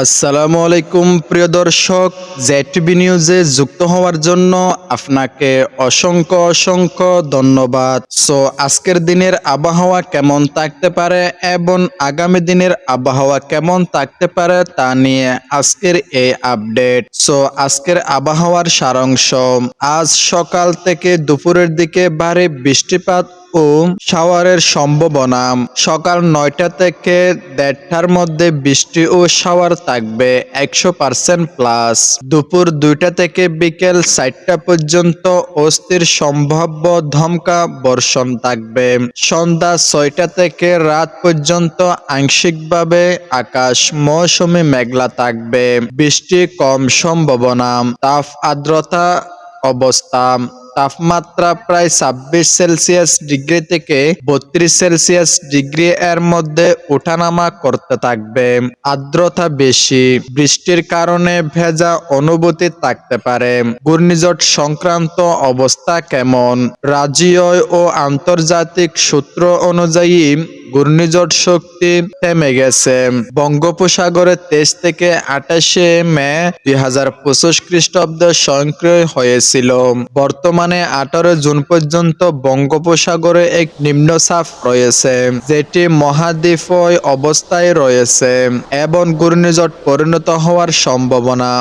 আসসালামু আলাইকুম, প্রিয় দর্শক। জেটিভি নিউজে যুক্ত হওয়ার জন্য আপনাকে অসংখ্য অসংখ্য ধন্যবাদ। সো, আজকের দিনের আবহাওয়া কেমন থাকতে পারে এবং আগামী দিনের আবহাওয়া কেমন থাকতে পারে তা নিয়ে আজকের এই আপডেট। সো, আজকের আবহাওয়ার সারাংশ, আজ সকাল থেকে দুপুরের দিকে ভারী বৃষ্টিপাত ও শাওয়ারের সম্ভাবনা। সকাল নয়টা থেকে দেড়টার মধ্যে বৃষ্টি ও শাওয়ার থাকবে একশো পার্সেন্ট প্লাস। দুপুর দুইটা থেকে বিকেল চারটা পর্যন্ত অস্থির সম্ভাব্য ধমকা বর্ষণ থাকবে। সন্ধ্যা ছয়টা থেকে রাত পর্যন্ত আংশিকভাবে আকাশ মৌসুমি মেঘলা থাকবে। বৃষ্টি কম সম্ভাবনা। তাপ আর্দ্রতা অবস্থা। তাপমাত্রা প্রায় ছাব্বিশ সেলসিয়াস ডিগ্রি থেকে বত্রিশ সেলসিয়াস ডিগ্রি এর মধ্যে ওঠানামা করতে থাকবে। আর্দ্রতা বেশি, বৃষ্টির কারণে ভেজা অনুভূতি থাকতে পারে। ঘূর্ণিঝড় সংক্রান্ত অবস্থা কেমন? রাজ্যীয় ও আন্তর্জাতিক সূত্র অনুযায়ী ঘূর্ণিঝড় শক্তি থেমে গেছে। বঙ্গোপসাগরে তেইশ থেকে আঠাশে মে দুই হাজার পঁচিশ খ্রিস্টাব্দ স্বয়ংক্রিয় হয়েছিল। বর্তমানে আঠারো জুন পর্যন্ত বঙ্গোপসাগরে এক নিম্নচাপ রয়েছে, যেটি মহাদ্বীপীয় অবস্থায় রয়েছে এবং ঘূর্ণিঝড় পরিণত হওয়ার সম্ভাবনা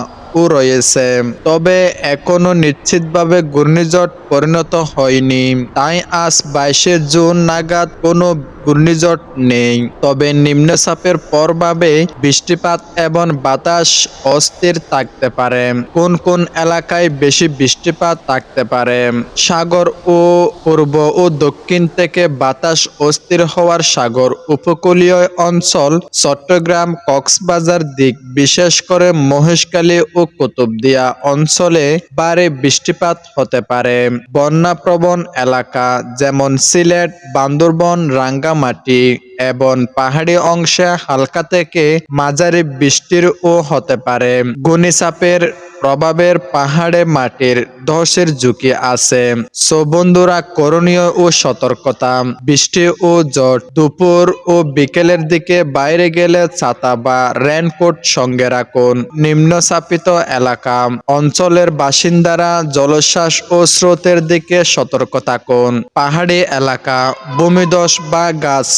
রয়েছে। তবে এখনও নিশ্চিতভাবে ঘূর্ণিঝড় পরিণত হয়নি। তাই আজ বাইশে জুন নাগাদ কোনো ঘূর্ণিঝড় নেই। তবে নিম্নচাপের প্রভাবে বৃষ্টিপাত এবং বাতাস অস্থির থাকতে পারে। কোন কোন এলাকায় বেশি বৃষ্টিপাত থাকতে পারে? সাগর ও পূর্ব ও দক্ষিণ থেকে বাতাস অস্থির হওয়ার সাগর উপকূলীয় অঞ্চল চট্টগ্রাম, কক্সবাজার দিক, বিশেষ করে মহেশখালী ও কুতুবদিয়া অঞ্চলে বারে বৃষ্টিপাত হতে পারে। বন্যাপ্রবণ এলাকা যেমন সিলেট, বান্দরবন রাঙ্গামাটি এবং পাহাড়ি অংশে হালকা থেকে মাঝারি বৃষ্টির ও হতে পারে। ঘূর্ণিচাপের প্রভাবের পাহাড়ে মাটির ধসের ঝুঁকি আছে। সো বন্ধুরা, করণীয় ও সতর্কতা। বৃষ্টি ও ঝড় দুপুর ও বিকেলের দিকে বাইরে গেলে ছাতা বা রেনকোট সঙ্গে রাখুন। নিম্নচাপিত এলাকা। অঞ্চলের বাসিন্দারা জলশ্বাস ও স্রোতের দিকে সতর্ক থাকুন। পাহাড়ি এলাকা। ভূমিধস বা গাছ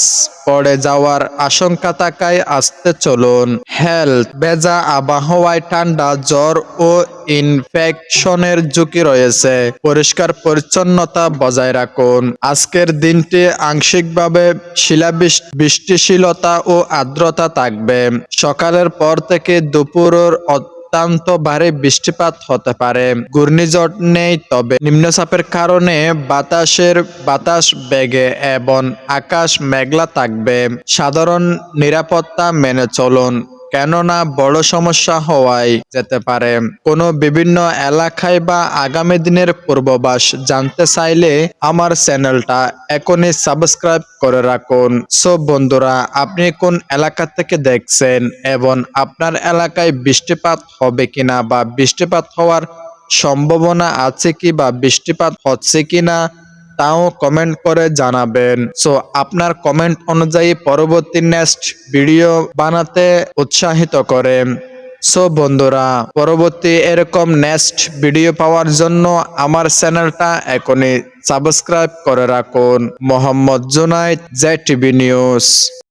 পড়ে যাওয়ার আশঙ্কা থাকায় আসতে চলুন। হেলথ। বেজা আবহাওয়ায় ঠান্ডা, জ্বর ও ইনফেকশনের ঝুঁকি রয়েছে। পরিষ্কার পরিচ্ছন্নতা বজায় রাখুন। আজকের দিনটি আংশিকভাবে বৃষ্টিশীলতা ও আর্দ্রতা থাকবে। সকালের পর থেকে দুপুরের অত্যন্ত ভারী বৃষ্টিপাত হতে পারে। ঘূর্ণিঝড় নেই, তবে নিম্নচাপের কারণে বাতাসের বাতাস বেগে এবং আকাশ মেঘলা থাকবে। সাধারণ নিরাপত্তা মেনে চলুন। কেননা বড় সমস্যা হওয়ায় যেতে পারে। কোনো বিভিন্ন এলাকায় বা আগামী দিনের পূর্ববাস জানতে চাইলে আমার চ্যানেলটা এখনই সাবস্ক্রাইব করে রাখুন। সব বন্ধুরা, আপনি কোন এলাকা থেকে দেখছেন এবং আপনার এলাকায় বৃষ্টিপাত হবে কিনা বা বৃষ্টিপাত হওয়ার সম্ভাবনা আছে কি বা বৃষ্টিপাত হচ্ছে কিনা তাও কমেন্ট করে জানাবেন। সো আপনার কমেন্ট অনুযায়ী পরবর্তী নেক্সট ভিডিও বানাতে উৎসাহিত করে সো বন্ধুরা, পরবর্তী এরকম নেক্সট ভিডিও পাওয়ার জন্য আমার চ্যানেলটা এখনই সাবস্ক্রাইব করে রাখুন। Mohammad Junaid J TV news